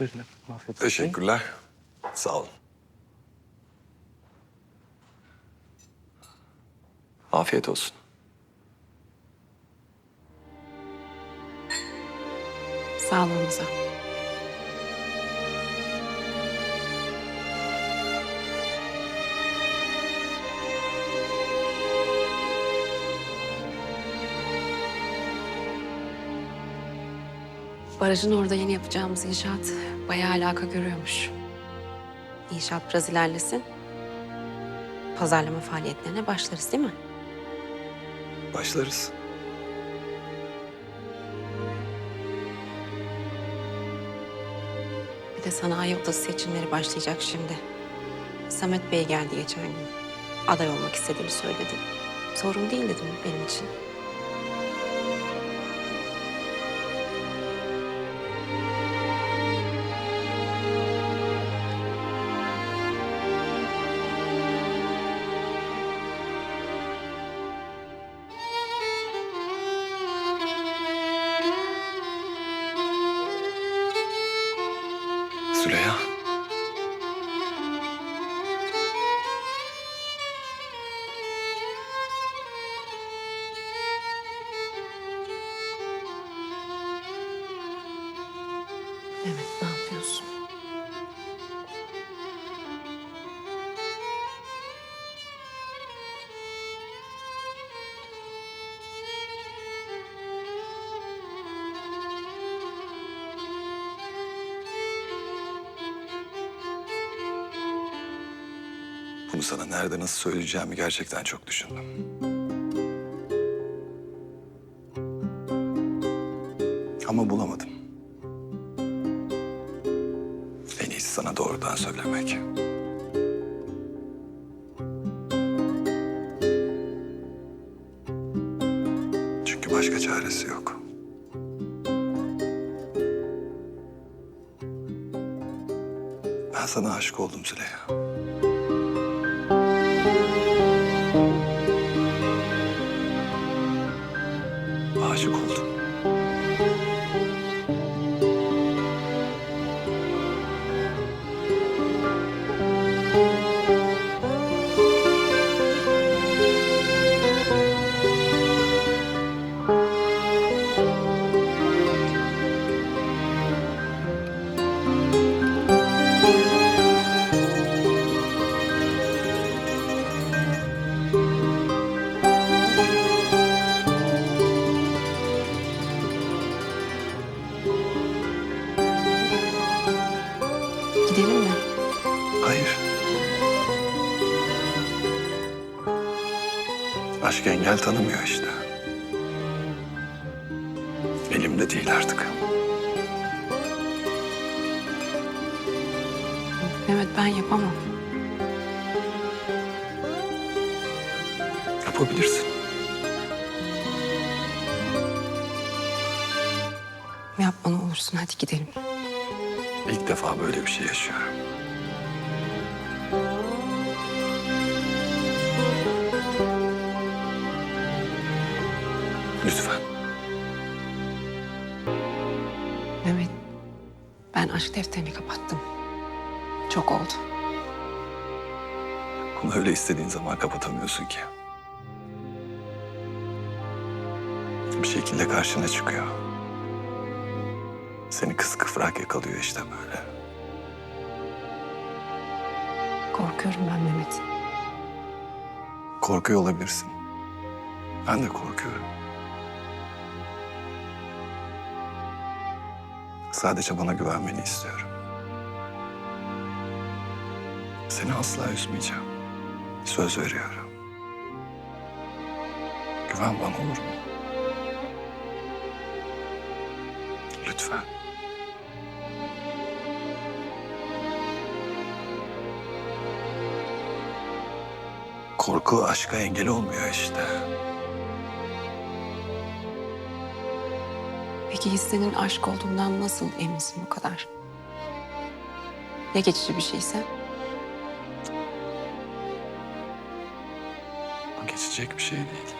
Buyurun efendim. Afiyet olsun. Teşekkürler. Sağ olun. Afiyet olsun. Sağlığınıza. Barajın orada yeni yapacağımız inşaat bayağı alaka görüyormuş. İnşaat biraz ilerlesin. Pazarlama faaliyetlerine başlarız değil mi? Başlarız. Bir de sanayi odası seçimleri başlayacak şimdi. Samet Bey geldi geçen gün. Aday olmak istediğini söyledi. Sorun değil dedim benim için. süre ya. Bunu sana nerede nasıl söyleyeceğimi gerçekten çok düşündüm. Ama bulamadım. En iyisi sana doğrudan söylemek. Çünkü başka çaresi yok. Ben sana aşık oldum Züleyha. Gidelim mi? Hayır. Aşk engel tanımıyor işte. Elimde değil artık. Mehmet ben yapamam. Yapabilirsin. Yapma ne olursun hadi gidelim. İlk defa böyle bir şey yaşıyorum. Lütfen. Mehmet ben aşk defterini kapattım. Çok oldu. Bunu öyle istediğin zaman kapatamıyorsun ki. Bir şekilde karşına çıkıyor. Seni kıskıvrak yakalıyor işte böyle. Korkuyorum ben Mehmet. Korkuyor olabilirsin. Ben de korkuyorum. Sadece bana güvenmeni istiyorum. Seni asla üzmeyeceğim. Söz veriyorum. Güven bana olur mu? Lütfen. Korku aşka engel olmuyor işte. Peki hissenin aşk olduğundan nasıl eminsin bu kadar? Ya geçici bir şeyse? Bu geçecek bir şey değil. Değil.